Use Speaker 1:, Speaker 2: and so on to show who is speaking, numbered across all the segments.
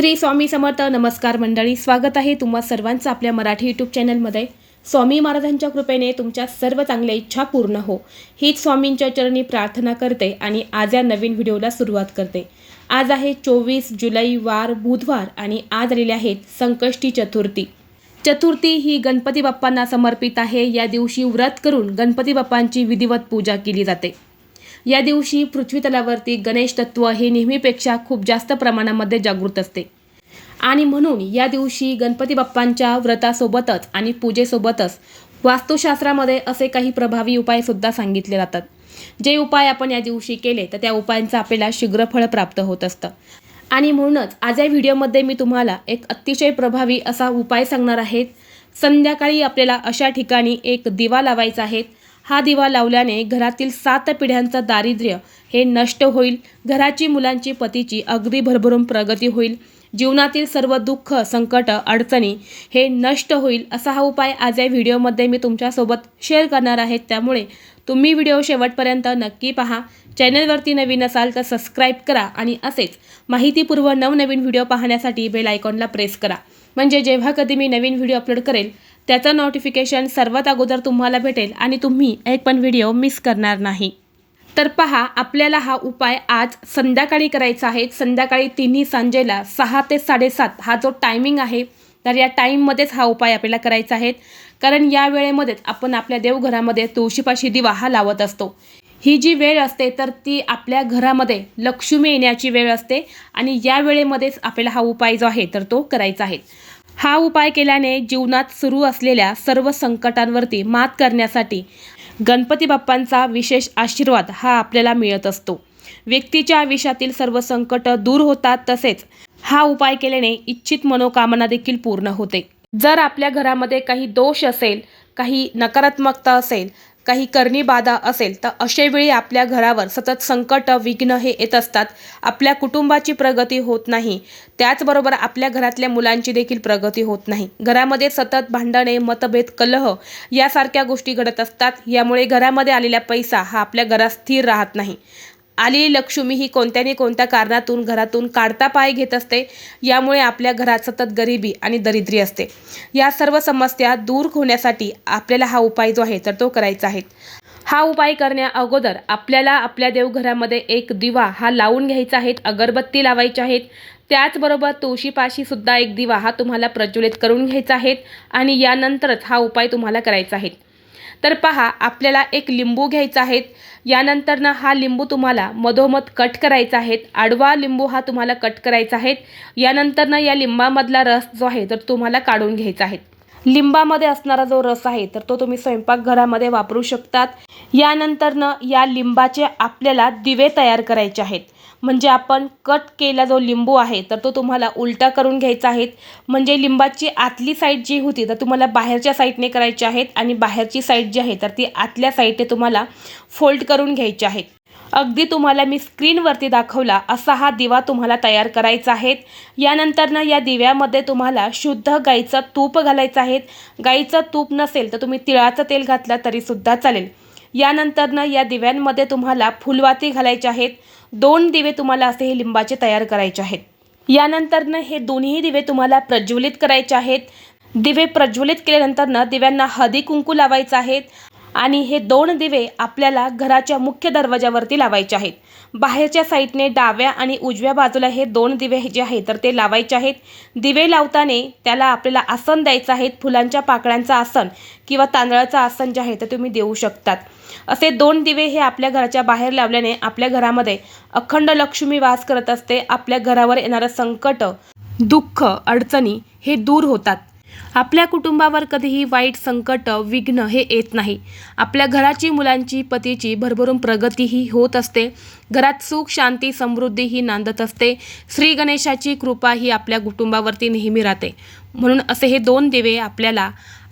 Speaker 1: श्री स्वामी समर्थ नमस्कार मंडळी स्वागत आहे तुम्हा सर्वांचं आपल्या मराठी यूट्यूब चॅनलमध्ये स्वामी महाराजांच्या कृपेने तुमच्या सर्व चांगल्या इच्छा पूर्ण हो. हीच स्वामींच्या चरणी प्रार्थना करते आणि आज या नवीन व्हिडिओला सुरुवात करते. आज आहे चोवीस जुलै वार बुधवार आणि आज आलेले आहेत संकष्टी चतुर्थी. चतुर्थी ही गणपती बाप्पांना समर्पित आहे. या दिवशी व्रत करून गणपती बाप्पांची विधिवत पूजा केली जाते. या दिवशी पृथ्वी तलावरती गणेश तत्व हे नेहमीपेक्षा खूप जास्त प्रमाणामध्ये जागृत असते. आणि म्हणून या दिवशी गणपती बाप्पांच्या व्रतासोबतच आणि पूजेसोबतच वास्तुशास्त्रामध्ये असे काही प्रभावी उपायसुद्धा सांगितले जातात. जे उपाय आपण या दिवशी केले तर त्या उपायांचं आपल्याला शीघ्रफळ प्राप्त होत असतं. आणि म्हणूनच आज या व्हिडिओमध्ये मी तुम्हाला एक अतिशय प्रभावी असा उपाय सांगणार आहे. संध्याकाळी आपल्याला अशा ठिकाणी एक दिवा लावायचा आहे. हा दिवा लावल्याने घरातील सात पिढ्यांचं दारिद्र्य हे नष्ट होईल. घराची मुलांची पतीची अगदी भरभरून प्रगती होईल. जीवनातील सर्व दुःख संकट अडचणी हे नष्ट होईल असा हा उपाय आज या व्हिडिओमध्ये मी तुमच्यासोबत शेअर करणार आहे. त्यामुळे तुम्ही व्हिडिओ शेवटपर्यंत नक्की पहा. चॅनलवरती नवीन असाल तर सबस्क्राईब करा आणि असेच माहितीपूर्व नवनवीन व्हिडिओ पाहण्यासाठी बेल आयकॉनला प्रेस करा. म्हणजे जेव्हा कधी मी नवीन व्हिडिओ अपलोड करेल त्याचं नोटिफिकेशन सर्वात अगोदर तुम्हाला भेटेल आणि तुम्ही एक पण व्हिडिओ मिस करणार नाही. तर पहा आपल्याला हा उपाय आज संध्याकाळी करायचा आहे. संध्याकाळी तिन्ही सांजेला सहा ते साडेसात हा जो टायमिंग आहे तर या टाईममध्येच हा उपाय आपल्याला करायचा आहे. कारण या वेळेमध्येच आपण आपल्या देवघरामध्ये तुळशीपाशी दिवा हा लावत असतो. ही जी वेळ असते तर ती आपल्या घरामध्ये लक्ष्मी येण्याची वेळ असते आणि या वेळेमध्येच आपल्याला हा उपाय जो आहे तर तो करायचा आहे. हा उपाय केल्याने जीवनात सुरू असलेल्या सर्व संकटांवरती मात करण्यासाठी गणपती बाप्पांचा विशेष आशीर्वाद हा आपल्याला मिळत असतो. व्यक्तीच्या आयुष्यातील सर्व संकट दूर होतात तसेच हा उपाय केल्याने इच्छित मनोकामना देखील पूर्ण होते. जर आपल्या घरामध्ये काही दोष असेल काही नकारात्मकता असेल काही करणी बाधा असेल तर अशावेळी आपल्या घरावर सतत संकट विघ्न हे येत असतात. आपल्या कुटुंबाची प्रगती होत नाही. त्याचबरोबर आपल्या घरातल्या मुलांची देखील प्रगती होत नाही. घरामध्ये सतत भांडणे मतभेद कलह यासारख्या गोष्टी घडत असतात. यामुळे घरामध्ये आलेला पैसा हा आपल्या घरात स्थिर राहत नाही. आलेली लक्ष्मी ही कोणत्या ना कोणत्या कारणातून घरातून काढता पाय घेत असते यामुळे आपल्या घरात सतत गरिबी आणि दरिद्री असते. या सर्व समस्या दूर होण्यासाठी आपल्याला हा उपाय जो आहे तर तो करायचा आहे. हा उपाय करण्या अगोदर आपल्याला आपल्या देवघरामध्ये एक दिवा हा लावून घ्यायचा आहे अगरबत्ती लावायची आहेत. त्याचबरोबर तुळशीपाशी सुद्धा एक दिवा हा तुम्हाला प्रज्वलित करून घ्यायचा आहे आणि यानंतरच हा उपाय तुम्हाला करायचा आहे. तर पहा आपल्याला एक लिंबू घ्यायचा आहे. यानंतरनं हा लिंबू तुम्हाला मधोमध कट करायचा आहे. आडवा लिंबू हा तुम्हाला कट करायचा आहे. यानंतरनं या लिंबामधला रस जो आहे तर तुम्हाला काढून घ्यायचा आहे. लिंबामध्ये असणारा जो रस आहे तर तो तुम्ही स्वयंपाकघरामध्ये वापरू शकतात. यानंतरनं या लिंबाचे आपल्याला दिवे तयार करायचे आहेत. म्हणजे आपण कट केला जो लिंबू आहे तर तो तुम्हाला उलटा करून घ्यायचा आहे. म्हणजे लिंबाची आतली साईड जी होती तर तुम्हाला बाहेरच्या साईडने करायची आहेत आणि बाहेरची साईड जी आहे तर ती आतल्या साईडने तुम्हाला फोल्ड करून घ्यायची आहेत अगदी तुम्हाला मी स्क्रीनवरती दाखवला असा हा दिवा तुम्हाला तयार करायचा आहे. यानंतरनं या दिव्यामध्ये तुम्हाला शुद्ध गाईचं तूप घालायचं आहे. गाईचं तूप नसेल तर तुम्ही तिळाचं तेल घातलं तरीसुद्धा चालेल. यानंतरनं या दिव्यांमध्ये तुम्हाला फुलवाती घालायचे आहेत. दोन दिवे तुम्हाला असे हे लिंबाचे तयार करायचे आहेत. यानंतरनं हे दोन्ही दिवे तुम्हाला प्रज्वलित करायचे आहेत. दिवे प्रज्वलित केल्यानंतरनं दिव्यांना हळदी कुंकू लावायचं आहेत. आणि हे दोन दिवे आपल्याला घराच्या मुख्य दरवाजावरती लावायचे आहेत. बाहेरच्या साईडने डाव्या आणि उजव्या बाजूला हे दोन दिवे जे आहेत तर ते लावायचे आहेत. दिवे लावताना त्याला आपल्याला आसन द्यायचं आहे फुलांच्या पाकळ्यांचं आसन किंवा तांदळाचं आसन जे आहे ते तुम्ही देऊ शकतात. असे दोन दिवे हे आपल्या घराच्या बाहेर लावल्याने आपल्या घरामध्ये अखंड लक्ष्मी वास करत असते आपल्या घरावर येणारं संकट दुःख अडचणी हे दूर होतात. आपल्या कुटुंबावर कधीही वाईट संकट विघ्न हे येत नाही. आपल्या घराची मुलांची पतीची भरभरून प्रगतीही होत असते. घरात सुख शांती समृद्धी ही नांदत असते. श्री गणेशाची कृपा ही आपल्या कुटुंबावरती नेहमी राहते. म्हणून असे हे दोन दिवे आपल्याला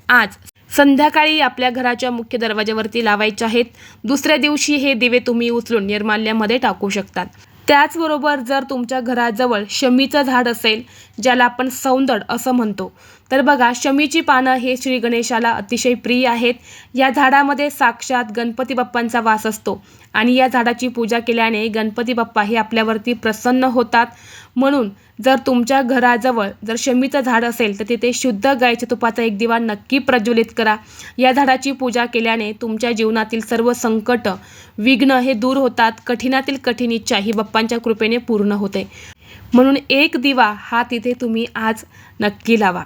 Speaker 1: आज संध्याकाळी आपल्या घराच्या मुख्य दरवाजावरती लावायचे आहेत. दुसऱ्या दिवशी हे दिवे तुम्ही उचलून निर्माल्यामध्ये टाकू शकतात. त्याचबरोबर जर तुमच्या घराजवळ शमीचं झाड असेल ज्याला आपण सौंदड असं म्हणतो तर बघा शमीची पानं हे श्री गणेशाला अतिशय प्रिय आहेत. या झाडामध्ये साक्षात गणपती बाप्पांचा वास असतो आणि या झाडाची पूजा केल्याने गणपती बाप्पा हे आपल्यावरती प्रसन्न होतात. म्हणून जर तुमच्या घराजवळ जर शमीचं झाड असेल तर तिथे शुद्ध गायच्या तुपाचा एक दिवा नक्की प्रज्वलित करा. या झाडाची पूजा केल्याने तुमच्या जीवनातील सर्व संकट विघ्न हे दूर होतात. कठीणातील कठीण इच्छा ही बाप्पांच्या कृपेने पूर्ण होते. म्हणून एक दिवा हा तिथे तुम्ही आज नक्की लावा.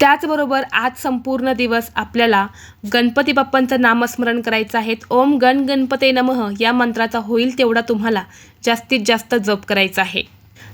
Speaker 1: त्याचबरोबर आज संपूर्ण दिवस आपल्याला गणपती बाप्पांचं नामस्मरण करायचं आहे. ओम गण गणपते नमः या मंत्राचा होईल तेवढा तुम्हाला जास्तीत जास्त जप करायचा आहे.